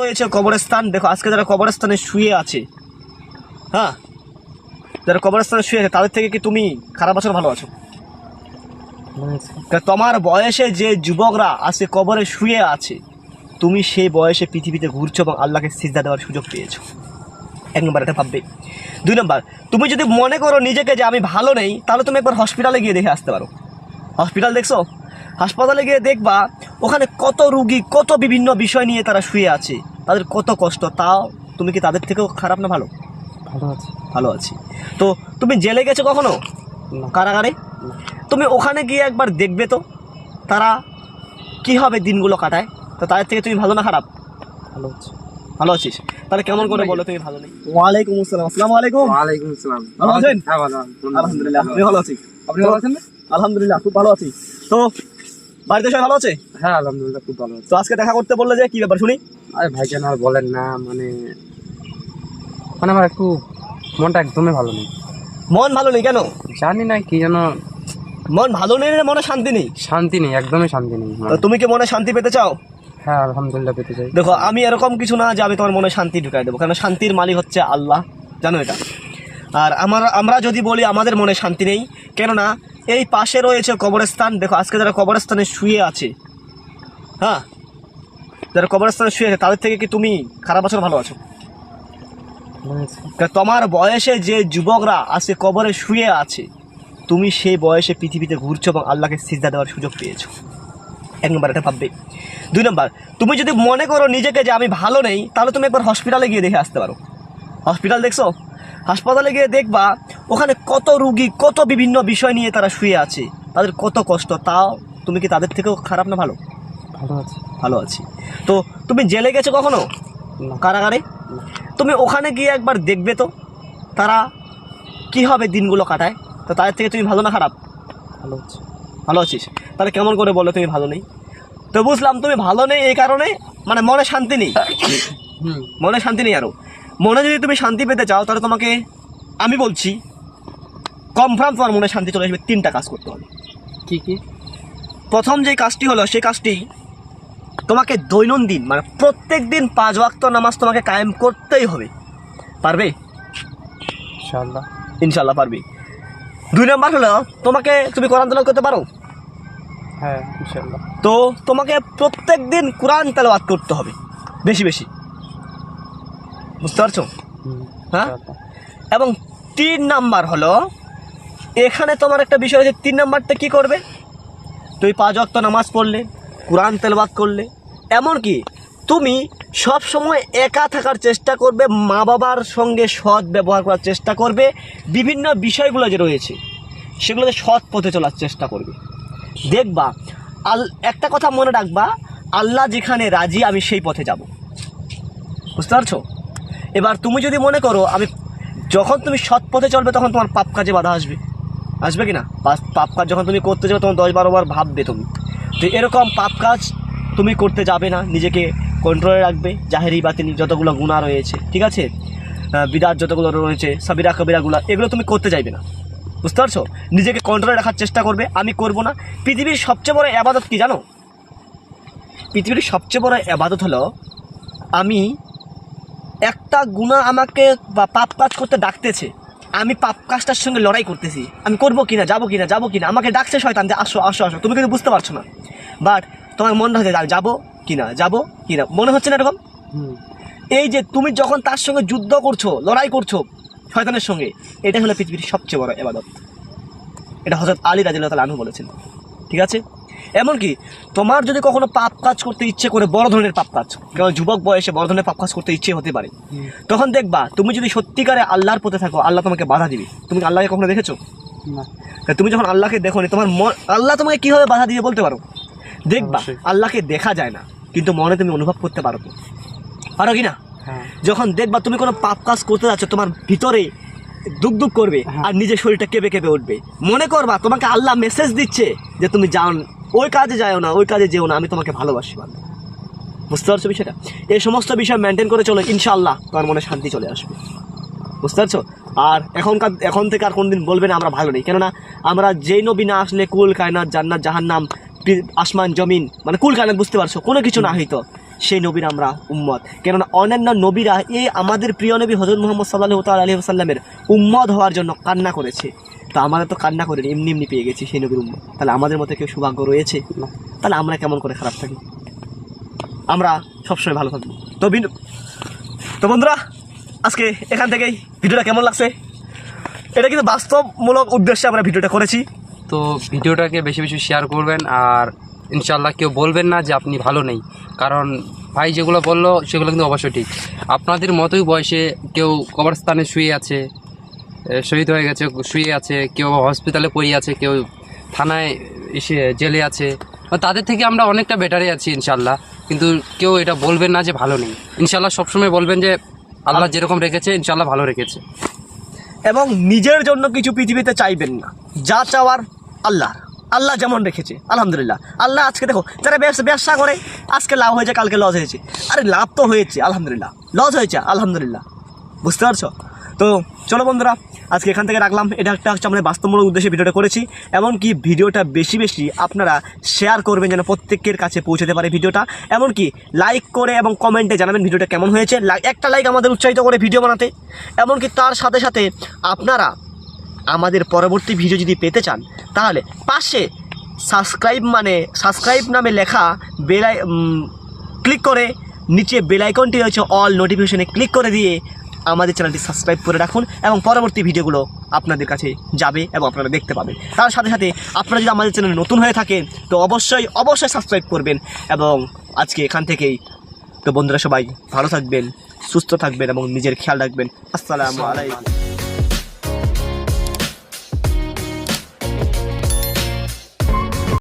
রয়েছে কবরস্থান। দেখো, আজকে যারা কবরস্থানে শুয়ে আছে হ্যাঁ যারা কবরস্থানে শুয়ে আছে, তাদের থেকে কি তুমি খারাপ আছো ভালো আছো? তোমার বয়সে যে যুবকরা আজকে কবরে শুয়ে আছে, তুমি সেই বয়সে পৃথিবীতে ঘুরছো এবং আল্লাহকে সিজদা দেওয়ার সুযোগ পেয়েছ। এক নম্বর এটা ভাববে। দুই নম্বর, তুমি যদি মনে করো নিজেকে যে আমি ভালো নেই, তাহলে তুমি একবার হসপিটালে গিয়ে দেখে আসতে পারো। হসপিটাল দেখছ? হাসপাতালে গিয়ে দেখবা ওখানে কত রুগী কত বিভিন্ন বিষয় নিয়ে তারা শুয়ে আছে। তাদের কত কষ্ট তাও তুমি কি তাদের থেকেও খারাপ না ভালো? ভালো আছে। ভালো আছি। তো তুমি জেলে গেছো কখনো? কারাগারে? তুমি ওখানে গিয়ে একবার দেখবে তো তারা কীভাবে দিনগুলো কাটায়? তো তাদের থেকে তুমি ভালো না খারাপ? ভালো আছে। ভালো আছিস। তাহলে কেমন করে বলো তুমি ভালো নেই? ওয়ালাইকুম আসসালাম। আসসালামু আলাইকুম। ওয়ালাইকুম আসসালাম। ভালো আছেন? হ্যাঁ ভালো আলহামদুলিল্লাহ। আমি ভালো আছি আপনি ভালো আছেন? আলহামদুলিল্লাহ খুব ভালো আছি। তো বাড়িতে সবাই ভালো আছে? হ্যাঁ আলহামদুলিল্লাহ খুব ভালো তো আজকে দেখা করতে বললে যে কি ব্যাপার শুনি। আরে ভাইজান আর বলেন না মানে মানে আমার একটু মনটা একদমই ভালো নেই। মন ভালো নেই কেন? জানি না কি যেন মন ভালো নেই না মনে শান্তি নেই? শান্তি নেই একদমই শান্তি নেই তো তুমি কি মনে শান্তি পেতে চাও? হ্যাঁ আলহামদুলিল্লাহ পেতে চাই। দেখো আমি এরকম কিছু না যে আমি তোমার মনে শান্তি ঢুকাই দেবো কারণ শান্তির মালিক হচ্ছে আল্লাহ জানো এটা? আর আমার আমরা যদি বলি আমাদের মনে শান্তি নেই কেননা এই পাশে রয়েছে কবরস্থান। দেখো, আজকে যারা কবরস্থানে শুয়ে আছে হ্যাঁ? যারা কবরস্থানে শুয়ে আছে, তাদের থেকে কি তুমি খারাপ আছো, ভালো আছো? তোমার বয়সে যে যুবকরা আজকে কবরে শুয়ে আছে, তুমি সেই বয়সে পৃথিবীতে ঘুরছো এবং আল্লাহকে সিজদা দেওয়ার সুযোগ পেয়েছ। এক নম্বর এটা ভাববে। দুই নম্বর, তুমি যদি মনে করো নিজেকে যে আমি ভালো নেই, তাহলে তুমি একবার হসপিটালে গিয়ে দেখে আসতে পারো। হসপিটাল দেখছ? হাসপাতালে গিয়ে দেখবা ওখানে কত রুগী কত বিভিন্ন বিষয় নিয়ে তারা শুয়ে আছে। তাদের কত কষ্ট তাও তুমি কি তাদের থেকেও খারাপ না ভালো? ভালো আছে। ভালো আছি। তো তুমি জেলে গেছো কখনো? কারাগারে? তুমি ওখানে গিয়ে একবার দেখবে তো তারা কীভাবে দিনগুলো কাটায়? তো তাদের থেকে তুমি ভালো না খারাপ? ভালো আছি। ভালো আছিস। তাহলে কেমন করে বলো তুমি ভালো নেই? তো বুঝলাম তুমি ভালো নেই এই কারণে মানে মনে শান্তি নেই। মনে শান্তি নেই আরও মনে যদি তুমি শান্তি পেতে চাও তাহলে তোমাকে আমি বলছি কনফার্ম তোমার মনে শান্তি চলে আসবে তিনটা কাজ করতে হবে। কি কি? প্রথম যে কাজটি হলো সেই কাজটি তোমাকে দৈনন্দিন মানে প্রত্যেক দিন পাঁচ ওয়াক্ত নামাজ তোমাকে কায়েম করতেই হবে। পারবে? ইনশাল্লাহ ইনশাল্লাহ পারবে। দুই নম্বর হলো তোমাকে তুমি কোরআন তেলাওয়াত করতে পারো? হ্যাঁ ইনশাল্লাহ তো তোমাকে প্রত্যেক দিন কোরআন তেলাওয়াত করতে হবে বেশি বেশি। বুঝতে পারছ? হ্যাঁ? এবং তিন নাম্বার হলো এখানে তোমার একটা বিষয় হচ্ছে তিন নাম্বারটা কি করবে? তুই পাঁচ ওয়াক্ত নামাজ পড়লে কোরআন তেলবাদ করলে এমনকি তুমি সব সময় একা থাকার চেষ্টা করবে মা বাবার সঙ্গে সৎ ব্যবহার করার চেষ্টা করবে বিভিন্ন বিষয়গুলো যে রয়েছে সেগুলোতে সৎ পথে চলার চেষ্টা করবে। দেখবা আল একটা কথা মনে রাখবা আল্লাহ যেখানে রাজি আমি সেই পথে যাব। বুঝতে পারছ? এবার তুমি যদি মনে করো, আমি যখন তুমি সৎ পথে চলবে, তখন তোমার পাপ কাজে বাধা আসবে। আসবে কি না পাপ- কাজ যখন তুমি করতে যাবে, তখন দশ বারো বার ভাববে তুমি। তো এরকম পাপ কাজ তুমি করতে যাবে না, নিজেকে কন্ট্রোলে রাখবে, জাহেরি বাতিনি যতগুলো গুণা রয়েছে, ঠিক আছে? বিরাট যতগুলো রয়েছে, সাবিরা কবিরাগুলো এগুলো তুমি করতে চাইবে না। বুঝতে পারছ? নিজেকে কন্ট্রোলে রাখার চেষ্টা করবে, আমি করব না। পৃথিবীর সবচেয়ে বড় আবাদত কি জানো? পৃথিবীর সবচেয়ে বড় আবাদত হলো, আমি একটা গুণা আমাকে বা পাপ কাজ করতে ডাকতেছে। আমি পাপ কাজটার সঙ্গে লড়াই করতেছি। আমি করব কিনা যাব কিনা যাব কিনা? আমাকে ডাকছে শয়তান যে আসো আসো আসো। তুমি কিন্তু বুঝতে পারছ না। বাট তোমার মনে হচ্ছে যাব কিনা যাব কিনা। মনে হচ্ছে না এরকম? এই যে তুমি যখন তার সঙ্গে যুদ্ধ করছ লড়াই করছ শয়তানের সঙ্গে এটা হলো পৃথিবীর সবচেয়ে বড় এবাদত এটা হজরত আলী রাজিল্লাহ তাল আনহু বলেছেন। ঠিক আছে? এমনকি তোমার যদি কখনো পাপ কাজ করতে ইচ্ছে করে বড় ধরনের পাপ কাজ কারণ যুবক বয়সে বড় ধরনের পাপ কাজ করতে ইচ্ছে হতে পারে তখন দেখবা তুমি যদি সত্যিকারে আল্লাহর পথে থাকো আল্লাহ তোমাকে বাধা দিবে। তুমি আল্লাহকে কখনো দেখেছ? না। তুমি যখন আল্লাহকে দেখো তোমার মন আল্লাহ তোমাকে কীভাবে বাধা দিয়ে বলতে পারো? দেখবা আল্লাহকে দেখা যায় না কিন্তু মনে তুমি অনুভব করতে পারো। পারো কি না? হ্যাঁ। যখন দেখবা তুমি কোনো পাপ কাজ করতে যাচ্ছ তোমার ভিতরে দুক দুক করবে হ্যাঁ। আর নিজের শরীরটা কেঁপে কেঁপে উঠবে। মনে করবা তোমাকে আল্লাহ মেসেজ দিচ্ছে যে তুমি যাও ওই কাজে যাও না, ওই কাজে যেও না, আমি তোমাকে ভালোবাসি, বান্দা। বুঝতে পারছ বিষয়টা? এই সমস্ত বিষয় মেনটেন করে চলো ইনশাল্লাহ তোমার মনে শান্তি চলে আসবে। বুঝতে পারছ? আর এখনকার এখন থেকে আর কোনদিন বলবে না, আমরা ভালো নেই। কেননা, আমরা যেই নবী না আসলে কুল, কায়নাত, জান্নাত, জাহান্নাম আসমান, জমিন মানে কুল, কায়নাত বুঝতে পারছ? কোনো কিছু না হইতো, সেই নবীর আমরা উম্মত। কেননা, অন্যান্য নবীরা এই আমাদের প্রিয় নবী হজরত মোহাম্মদ সাল্লাহ তাল আলী সাল্লামের উম্মত হওয়ার জন্য কান্না করেছে। তো আমাদের তো কান্না করেনি, এমনি এমনি পেয়ে গেছি সেই নবীর উম্মত। তাহলে আমাদের মধ্যে কেউ সৌভাগ্য রয়েছে? না। তাহলে আমরা কেমন করে খারাপ থাকি? আমরা সবসময় ভালো থাকব তো বিন- তো বন্ধুরা, আজকে এখান থেকেই ভিডিওটা কেমন লাগছে? এটা কিন্তু বাস্তবমূলক উদ্দেশ্যে আমরা ভিডিওটা করেছি। তো ভিডিওটাকে বেশি বেশি শেয়ার করবেন আর ইনশাল্লাহ কেউ বলবেন না যে আপনি ভালো নেই। কারণ ভাই যেগুলো বলল, সেগুলো কিন্তু অবশ্যই ঠিক। আপনাদের মতোই বয়সে কেউ কবরস্থানে শুয়ে আছে শহীদ হয়ে গেছে, শুয়ে আছে, কেউ হসপিটালে পড়ে আছে, কেউ থানায় এসে জেলে আছে। তাদের থেকে আমরা অনেকটা বেটারে আছি ইনশাল্লাহ কিন্তু কেউ এটা বলবেন না যে ভালো নেই। ইনশাল্লাহ সবসময় বলবেন যে আল্লাহ যেরকম রেখেছে ইনশাল্লাহ ভালো রেখেছে। এবং নিজের জন্য কিছু পৃথিবীতে চাইবেন না। যা চাওয়ার আল্লাহর আল্লাহ যেমন রেখেছে, আলহামদুলিল্লাহ। আল্লাহ আজকে দেখো, যারা ব্যবসা ব্যবসা করে, আজকে লাভ হয়েছে, কালকে লস হয়েছে। আরে লাভ তো হয়েছে, আলহামদুলিল্লাহ। লস হয়েছে, আলহামদুলিল্লাহ। বুঝতে পারছ? তো চলো বন্ধুরা, আজকে এখান থেকে রাখলাম। এটা একটা হচ্ছে আমাদের বাস্তবমূলক উদ্দেশ্যে ভিডিওটা করেছি, এমনকি ভিডিওটা বেশি বেশি আপনারা শেয়ার করবেন যেন প্রত্যেকের কাছে পৌঁছতে পারে ভিডিওটা। এমনকি লাইক করে এবং কমেন্টে জানাবেন ভিডিওটা কেমন হয়েছে। একটা লাইক আমাদের উৎসাহিত করে ভিডিও বানাতে। এমনকি তার সাথে সাথে আপনারা আমাদের পরবর্তী ভিডিও যদি পেতে চান, তাহলে পাশে সাবস্ক্রাইব মানে সাবস্ক্রাইব নামে লেখা বেলাই ক্লিক করে নিচে বেলাইকনটি রয়েছে অল নোটিফিকেশনে ক্লিক করে দিয়ে আমাদের চ্যানেলটি সাবস্ক্রাইব করে রাখুন এবং পরবর্তী ভিডিওগুলো আপনাদের কাছে যাবে এবং আপনারা দেখতে পাবেন। তার সাথে সাথে আপনারা যদি আমাদের চ্যানেল নতুন হয়ে থাকেন, তো অবশ্যই অবশ্যই সাবস্ক্রাইব করবেন এবং আজকে এখান থেকেই তো বন্ধুরা সবাই ভালো থাকবেন, সুস্থ থাকবেন এবং নিজের খেয়াল রাখবেন। আসসালামু আলাইকুম।